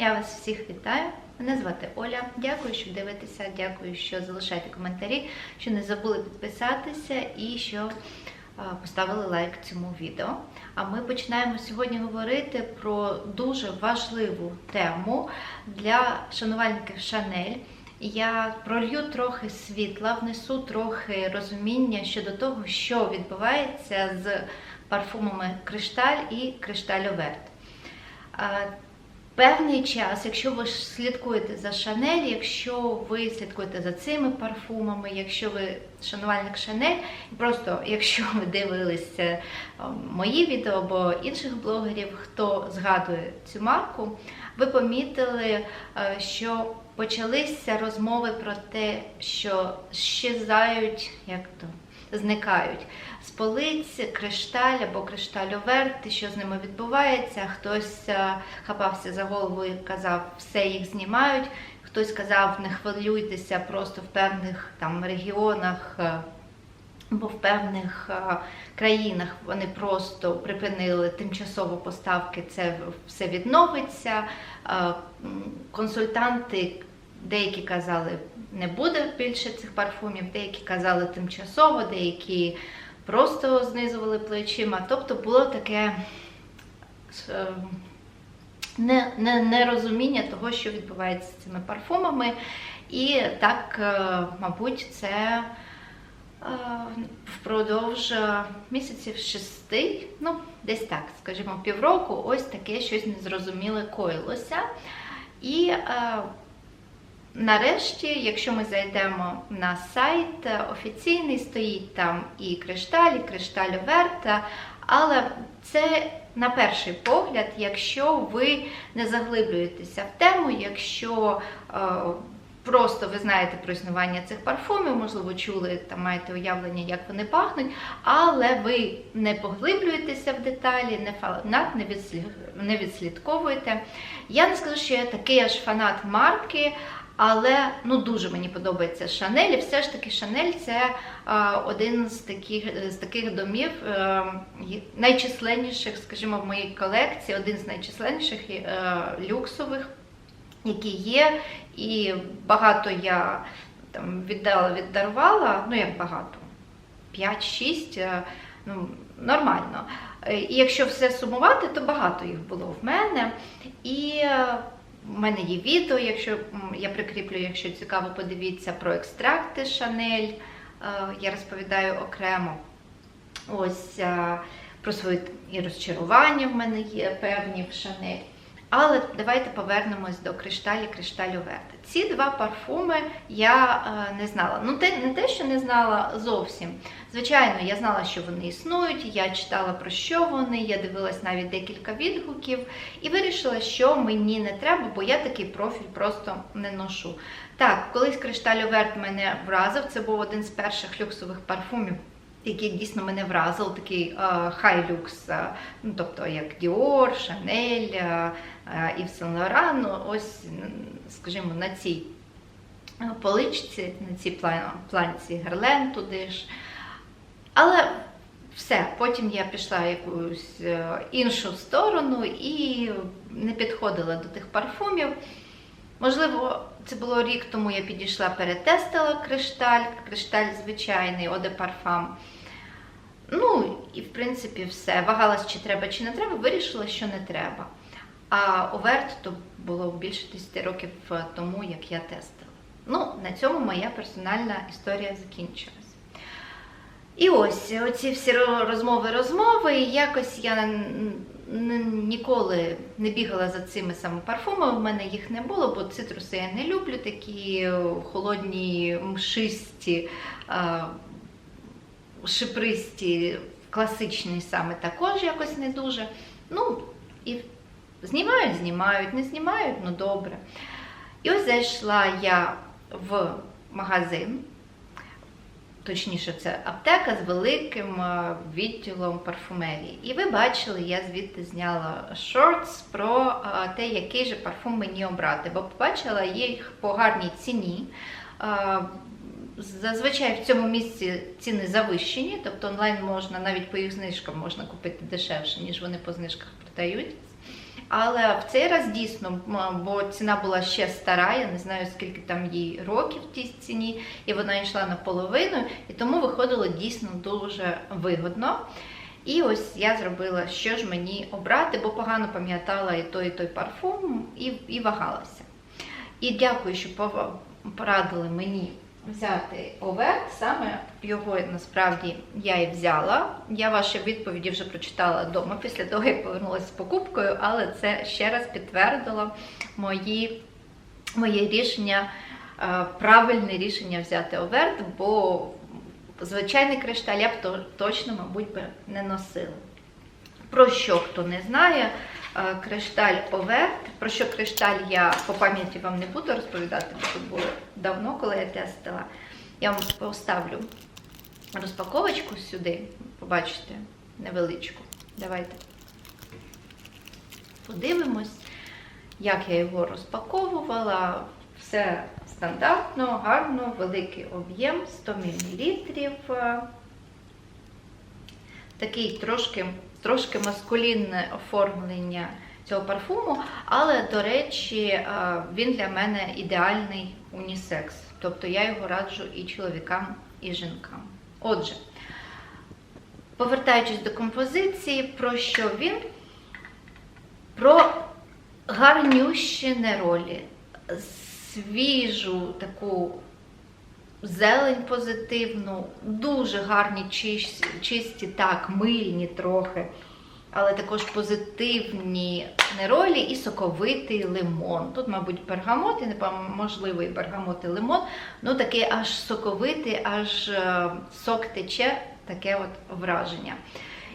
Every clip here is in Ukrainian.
Я вас всіх вітаю. Мене звати Оля. Дякую, що дивитеся. Дякую, що залишаєте коментарі, що не забули підписатися і що поставили лайк цьому відео. А ми починаємо сьогодні говорити про дуже важливу тему для шанувальників Шанель. Я пролью трохи світла, внесу трохи розуміння щодо того, що відбувається з парфумами Кришталь і Кришталь Оверт. Певний час, якщо ви слідкуєте за Шанель, якщо ви слідкуєте за цими парфумами, якщо ви шанувальник Шанель, просто якщо ви дивилися е, мої відео або інших блогерів, хто згадує цю марку, ви помітили, е, що почалися розмови про те, що щезають, як то зникають полиць кришталь або кришталь-оверт, що з ними відбувається. Хтось е, хапався за голову і казав, все їх знімають. Хтось казав, не хвилюйтеся, просто в певних там регіонах. е, Бо в певних е, країнах вони просто припинили тимчасово поставки, це все відновиться. Консультанти деякі казали, не буде більше цих парфумів, деякі казали тимчасово, деякі просто знизували плечима. Тобто було таке е, не- не- нерозуміння того, що відбувається з цими парфумами. І так, е, мабуть, це е, впродовж місяців шести, ну, десь так, скажімо, півроку, ось таке щось незрозуміле коїлося. І е, нарешті, якщо ми зайдемо на сайт офіційний, стоїть там і кришталь, і кришталь Верта, але це на перший погляд, якщо ви не заглиблюєтеся в тему, якщо е, просто ви знаєте про існування цих парфумів, можливо, чули та маєте уявлення, як вони пахнуть, але ви не поглиблюєтеся в деталі, не фанат, не відслідковуєте. Я не скажу, що я такий аж фанат марки. Але ну дуже мені подобається Шанель. І все ж таки Шанель це е, один з таких з таких домів, е, найчисленніших, скажімо, в моїй колекції, один з найчисленніших е, люксових, які є. І багато я там віддала, віддарувала, ну як багато, 5-6, е, ну нормально. І якщо все сумувати, то багато їх було в мене. І у мене є відео, якщо я прикріплю, якщо цікаво, подивіться про екстракти Шанель. Е, Я розповідаю окремо. Ось е, про свої і розчарування в мене є певні в Шанель. Але давайте повернемось до кришталі кришталю Верти. Ці два парфуми я е, не знала. Ну, те, не те, що не знала зовсім. Звичайно, я знала, що вони існують, я читала про що вони, я дивилась навіть декілька відгуків і вирішила, що мені не треба, бо я такий профіль просто не ношу. Так, колись кришталь Оверт мене вразив. Це був один з перших люксових парфумів, який дійсно мене вразив, такий хай люкс, ну тобто як е, е, Yves Saint Laurent, ось, скажімо, на цій е, поличці, на цій планці Герлен туди ж. Але все, потім я пішла в якусь е, іншу сторону і не підходила до тих парфумів. Можливо, це було рік тому я підійшла, перетестила кришталь, кришталь звичайний, Оде Парфам. Ну, і в принципі все. Вагалась, чи треба, чи не треба, вирішила, що не треба. А Оверт то було більше 10 років тому, як я тестила. Ну, на цьому моя персональна історія закінчилась. І ось оці всі розмови, розмови. І якось я ніколи не бігала за цими саме парфумами. В мене їх не було, бо цитруси я не люблю, такі холодні, мшисті, шипристі, класичні саме також якось не дуже. Ну, і знімають, знімають, не знімають, ну добре. І ось зайшла я в магазин точніше, це аптека з великим е, відділом парфумерії. І ви бачили, я звідти зняла шортс про е, те, який же парфум мені обрати, бо побачила їх по гарній ціні. Е, Зазвичай в цьому місці ціни завищені, тобто онлайн можна навіть по їх знижкам можна купити дешевше, ніж вони по знижках продають. Але в цей раз дійсно, бо ціна була ще стара, я не знаю скільки там їй років в тій ціні, і вона йшла наполовину, і тому виходило дійсно дуже вигодно. І ось я зробила, що ж мені обрати, бо погано пам'ятала і той, і той парфум, і, і вагалася. І дякую, що порадили мені взяти оверт. Саме його насправді я і взяла. Я ваші відповіді вже прочитала вдома після того, як повернулася з покупкою, але це ще раз підтвердило мої, моє рішення, е, правильне рішення взяти оверт, бо звичайний кришталь я б точно, мабуть, би не носила. Про що хто не знає, кришталь Оверт. Про що кришталь я по пам'яті вам не буду розповідати, бо це було давно, коли я тестила. Я вам поставлю розпаковочку сюди, побачите, невеличку. Давайте подивимось, як я його розпаковувала. Все стандартно, гарно, великий об'єм, 100 мл такий трошки, трошки маскулінне оформлення цього парфуму, але, до речі, е, він для мене ідеальний унісекс. Тобто я його раджу і чоловікам, і жінкам. Отже, повертаючись до композиції, про що він? Про гарнющі неролі, свіжу таку зелень позитивну, дуже гарні чисті, так, мильні трохи, але також позитивні неролі і соковитий лимон. Тут, мабуть, бергамот, і не бергамот і лимон, ну такий аж соковитий, аж е, сок тече, таке от враження.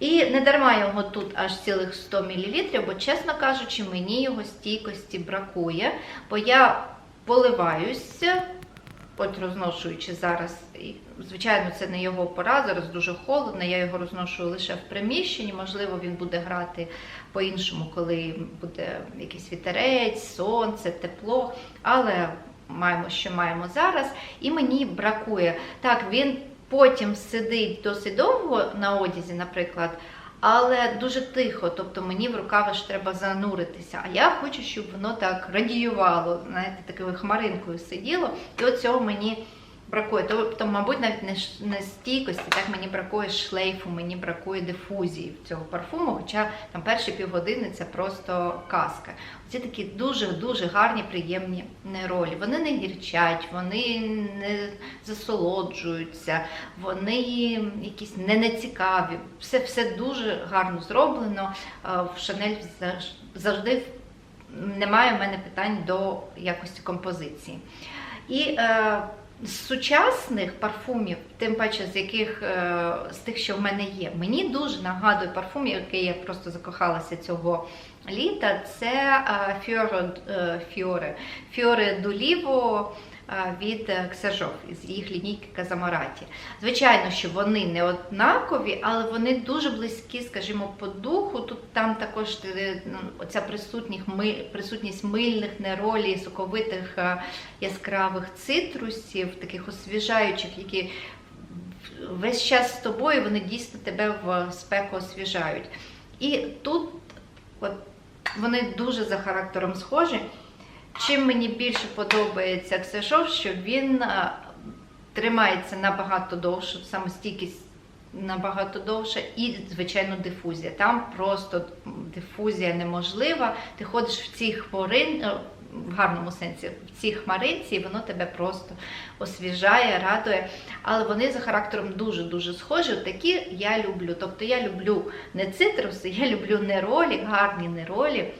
І не дарма його тут аж цілих 100 мл, бо, чесно кажучи, мені його стійкості бракує, бо я поливаюся, от розношуючи зараз. Звичайно, це не його пора, зараз дуже холодно, я його розношую лише в приміщенні. Можливо, він буде грати по-іншому, коли буде якийсь вітерець, сонце, тепло. Але маємо, що маємо зараз. І мені бракує. Так, він потім сидить досить довго на одязі, наприклад. Але дуже тихо, тобто мені в рукава ж треба зануритися. А я хочу, щоб воно так радіювало, знаєте, такою хмаринкою сиділо. І от цього мені бракує. Тобто, мабуть, навіть не, стійкості, так мені бракує шлейфу, мені бракує дифузії цього парфуму. Хоча там перші півгодини це просто казка. Ці такі дуже-дуже гарні, приємні неролі. Вони не гірчать, вони не засолоджуються, вони якісь не нецікаві. Все, все дуже гарно зроблено. В Шанель завжди немає в мене питань до якості композиції. І е, з сучасних парфумів, тим паче з яких е, з тих, що в мене є, мені дуже нагадує парфум, який я просто закохалася цього літа. Це Фіоре Фіоре Фіоре Fiore, Fiore d'Olivo е, від Ксержов з їх лінійки Казамараті. Звичайно, що вони не однакові, але вони дуже близькі, скажімо, по духу. Тут там також е, ну, оця присутність, присутність мильних неролі, соковитих е, яскравих цитрусів, таких освіжаючих, які весь час з тобою вони дійсно тебе в спеку освіжають. І тут от, вони дуже за характером схожі. Чим мені більше подобається Ксешов, що він тримається набагато довше, самостійкість набагато довше, і, звичайно, дифузія. Там просто дифузія неможлива. Ти ходиш в цій хворин, е, в гарному сенсі, в цій хмаринці, і воно тебе просто освіжає, радує. Але вони за характером дуже-дуже схожі. Такі я люблю. Тобто я люблю не цитруси, я люблю неролі, гарні неролі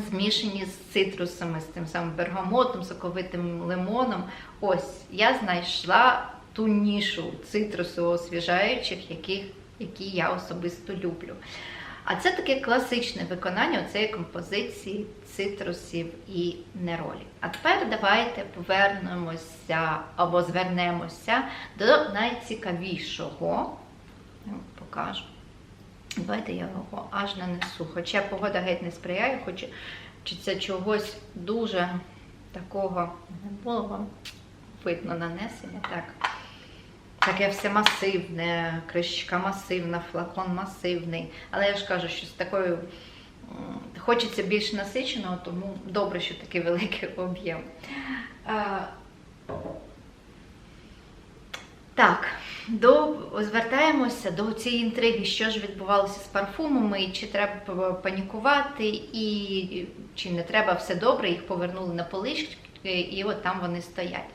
змішані з цитрусами, з тим самим бергамотом, соковитим лимоном. Ось я знайшла ту нішу цитрусу освіжаючих, яких, які я особисто люблю. А це таке класичне виконання цієї композиції цитрусів і неролі. А тепер давайте повернемося або звернемося до найцікавішого. Покажу. Давайте я його аж нанесу. Хоча погода геть не сприяє, це чогось дуже такого не було вам видно нанесення. Так. Таке все масивне, кришечка масивна, флакон масивний. Але я ж кажу, що з такою хочеться більш насиченого, тому добре, що такий великий об'єм. Е, Так, до, звертаємося до цієї інтриги, що ж відбувалося з парфумами, чи треба панікувати, і чи не треба все добре, їх повернули на полички, і от там вони стоять.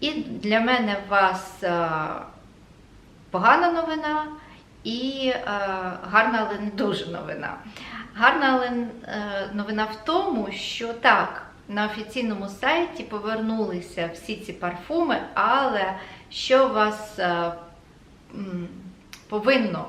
І для мене у вас е, погана новина і е, гарна, але не дуже новина. Гарна але е, новина в тому, що так, на офіційному сайті повернулися всі ці парфуми, але що вас е, повинно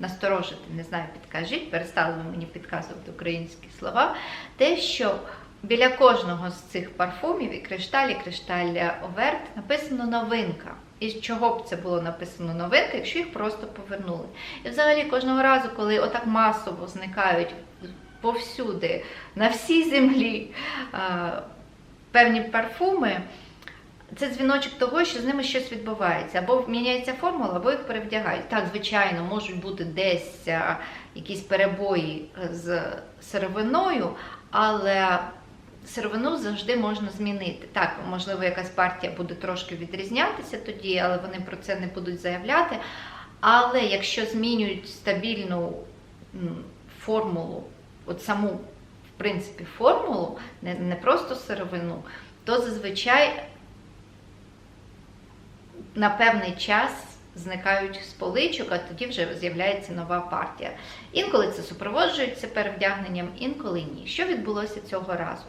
насторожити, не знаю, підкажіть, перестали мені підказувати українські слова, те, що біля кожного з цих парфумів і кришталь, і кришталь Оверт написано новинка. І чого б це було написано новинка, якщо їх просто повернули. І взагалі кожного разу, коли отак масово зникають повсюди, на всій землі е, певні парфуми, це дзвіночок того, що з ними щось відбувається. Або міняється формула, або їх перевдягають. Так, звичайно, можуть бути десь якісь перебої з сировиною, але сировину завжди можна змінити. Так, можливо, якась партія буде трошки відрізнятися тоді, але вони про це не будуть заявляти. Але якщо змінюють стабільну формулу, от саму, в принципі, формулу, не, не просто сировину, то зазвичай на певний час зникають з поличок, а тоді вже з'являється нова партія. Інколи це супроводжується перевдягненням, інколи ні. Що відбулося цього разу?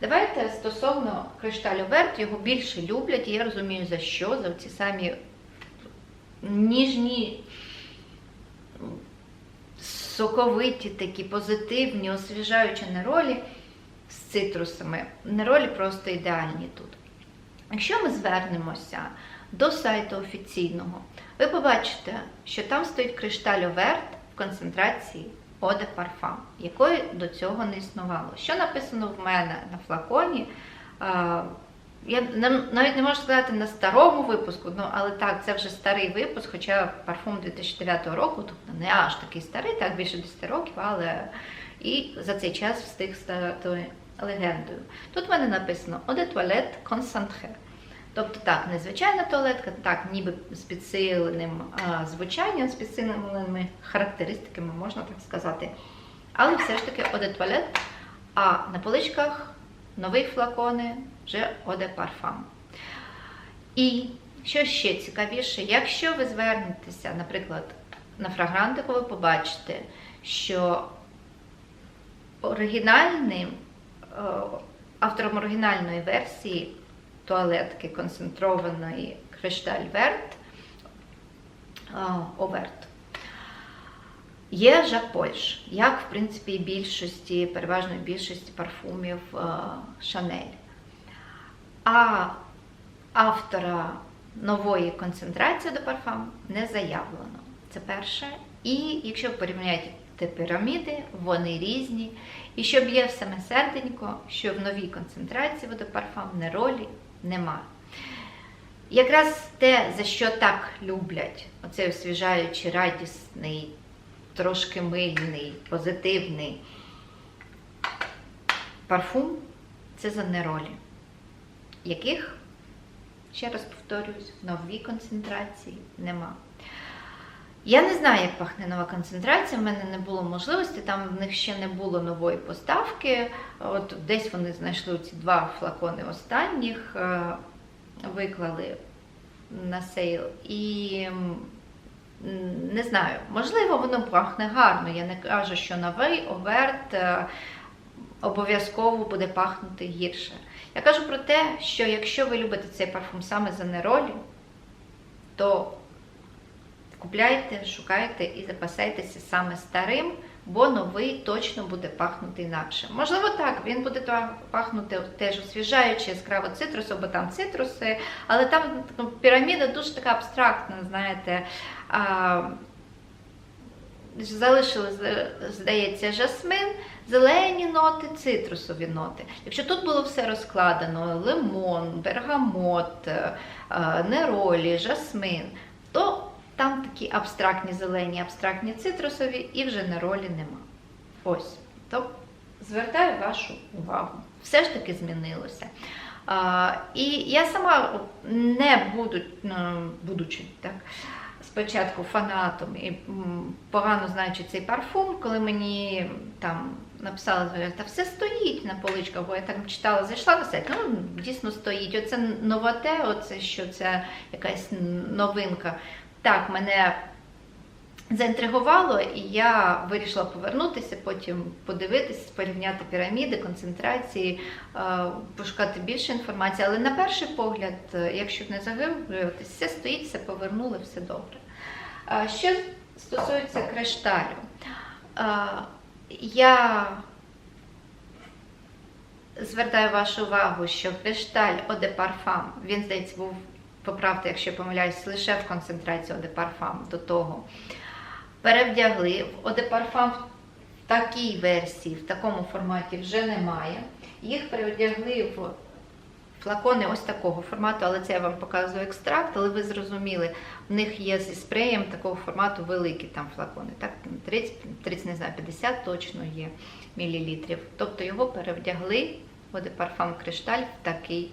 Давайте стосовно кришталю Верт, його більше люблять, і я розумію за що, за ці самі ніжні, соковиті, такі позитивні, освіжаючі неролі з цитрусами. Неролі просто ідеальні тут. Якщо ми звернемося до сайту офіційного, ви побачите, що там стоїть кришталь Оверт в концентрації de Parfum, якої до цього не існувало. Що написано в мене на флаконі? Я навіть не можу сказати на старому випуску, ну але так, це вже старий випуск, хоча парфум 2009 року, тобто не аж такий старий, так більше 10 років, але і за цей час встиг стати легендою. Тут в мене написано de Toilette Concentré. Тобто так, незвичайна туалетка, так, ніби з підсиленим а, звучанням, з підсиленими характеристиками, можна так сказати. Але все ж таки de Toilette, а на поличках нові флакони вже de Parfum. І що ще цікавіше, якщо ви звернетеся, наприклад, на фрагрантику, ви побачите, що оригінальним, е, автором оригінальної версії туалетки концентрованої кришталь Верт, е, Оверт. Є Жак Польш, як в принципі більшості, переважної більшості парфумів Шанель. А автора нової концентрації до парфум не заявлено. Це перше. І якщо порівняти піраміди, вони різні. І щоб є в саме серденько, що в новій концентрації водопарфам не ролі нема. Якраз те, за що так люблять, оцей освіжаючий, радісний, трошки мильний, позитивний парфум, це за неролі, яких, ще раз повторюсь, в новій концентрації нема. Я не знаю, як пахне нова концентрація, в мене не було можливості, там в них ще не було нової поставки. От Десь вони знайшли ці два флакони останніх, е, виклали на сейл. І не знаю, можливо, воно пахне гарно. Я не кажу, що новий оверт е, обов'язково буде пахнути гірше. Я кажу про те, що якщо ви любите цей парфум саме за неролі, то купляйте, шукайте і запасайтеся саме старим, бо новий точно буде пахнути інакше. Можливо, так, він буде пахнути теж освіжаючи, яскраво цитрусом, бо там цитруси, але там ну, піраміда дуже така абстрактна, знаєте. А, Залишили, здається, жасмин, зелені ноти, цитрусові ноти. Якщо тут було все розкладено: лимон, бергамот, е, е, неролі, жасмин, то там такі абстрактні зелені, абстрактні цитрусові і вже неролі нема. Ось. то звертаю вашу увагу. Все ж таки змінилося. А, і я сама не буду, ну, будучи так, спочатку фанатом і погано знаючи цей парфум, коли мені там написали, та все стоїть на поличках, бо я там читала, зайшла на сайт, ну дійсно стоїть. Оце новоте, оце що це якась новинка. Так, мене заінтригувало, і я вирішила повернутися, потім подивитися, порівняти піраміди, концентрації, е, пошукати більше інформації. Але на перший погляд, е, якщо не заглиблюватися, все стоїть, все повернули, все добре. Е, Що стосується кришталю, я звертаю вашу увагу, що кришталь Оде Парфам, він, здається, був, поправте, якщо я помиляюсь, лише в концентрації Оде Парфам до того. Перевдягли в Оде Парфам в такій версії, в такому форматі вже немає. Їх перевдягли в флакони ось такого формату, але це я вам показую екстракт, але ви зрозуміли, в них є зі спреєм такого формату великі там флакони. Так, 30, 30 не знаю, 50 точно є мілілітрів. Тобто його перевдягли в Оде Парфам Кришталь в такий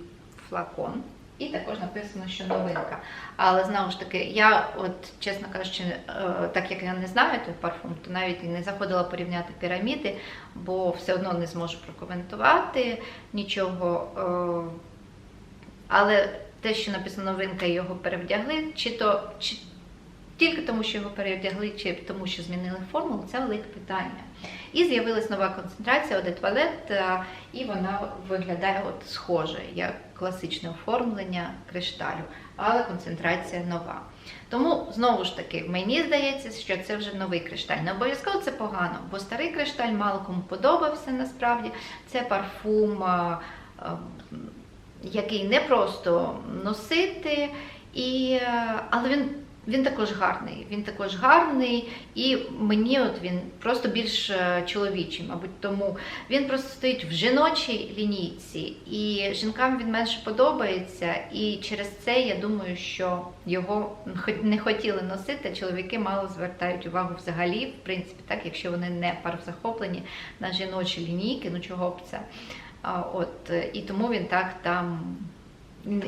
флакон. І також написано, що новинка. Але знову ж таки, я, от, чесно кажучи, е, так як я не знаю той парфум, то навіть і не заходила порівняти піраміди, бо все одно не зможу прокоментувати нічого. е, Але те, що написано новинка і його перевдягли, чи то чи тільки тому, що його перевдягли, чи тому, що змінили формулу, це велике питання. І з'явилась нова концентрація Оде Туалет, е, і вона виглядає от схоже, як класичне оформлення кришталю, але концентрація нова. Тому, знову ж таки, мені здається, що це вже новий кришталь. Не обов'язково це погано, бо старий кришталь мало кому подобався насправді. Це парфум, е, який не просто носити, і, е, але він. Він також гарний, він також гарний, і мені от він просто більш е, чоловічий, мабуть, тому він просто стоїть в жіночій лінійці, і жінкам він менше подобається. І через це я думаю, що його не хотіли носити. Чоловіки мало звертають увагу взагалі, в принципі, так, якщо вони не парозахоплені на жіночі лінійки, ну чого б це. От, е, і тому він так там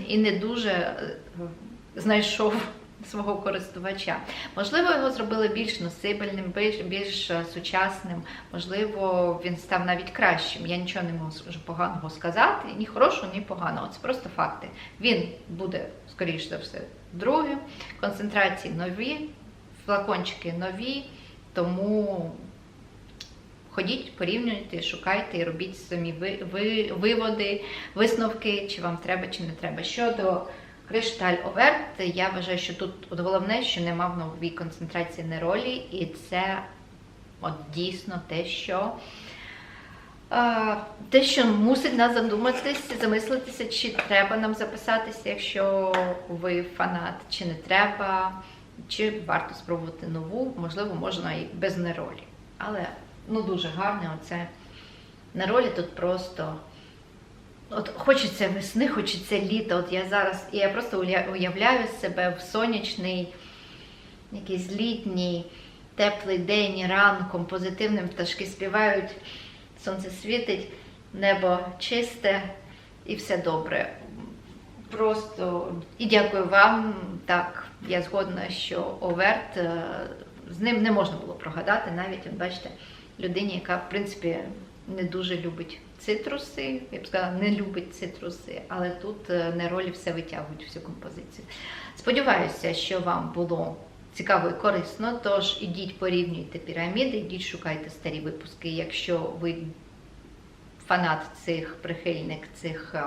і не дуже е, знайшов свого користувача. Можливо, його зробили більш носибельним, більш, більш е, сучасним, можливо, він став навіть кращим. Я нічого не можу поганого сказати, ні хорошого, ні поганого. Це просто факти. Він буде, скоріш за все, другим. Концентрації нові, флакончики нові, тому. Ходіть, порівнюйте, шукайте і робіть самі ви, ви, виводи, висновки, чи вам треба, чи не треба. Щодо кришталь Оверт, я вважаю, що тут от головне, що нема в новій концентрації неролі, і це от дійсно те, що е, те, що мусить нас задуматися, замислитися, чи треба нам записатися, якщо ви фанат, чи не треба, чи варто спробувати нову, можливо, можна і без неролі. Але ну дуже гарне оце неролі тут просто. От хочеться весни, хочеться літа. От я зараз, я просто уя- уявляю себе в сонячний, якийсь літній, теплий день ранком, позитивним пташки співають, сонце світить, небо чисте і все добре. Просто і дякую вам. Так, я згодна, що Оверт е, з ним не можна було прогадати, навіть бачите, людині, яка в принципі не дуже любить цитруси, я б сказала, не любить цитруси, але тут е, неролі все витягують всю композицію. Сподіваюся, що вам було цікаво і корисно. Тож ідіть порівнюйте піраміди, ідіть шукайте старі випуски, якщо ви фанат цих прихильник цих. е,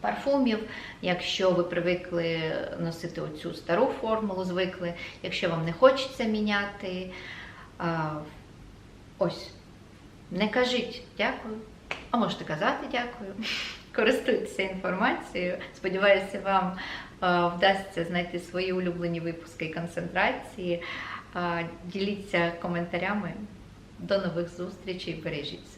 Парфумів, якщо ви привикли носити оцю стару формулу, звикли, якщо вам не хочеться міняти, ось, не кажіть дякую, а можете казати дякую, користуйтеся інформацією. Сподіваюся, вам вдасться знайти свої улюблені випуски і концентрації. Діліться коментарями. До нових зустрічей, бережіть себе.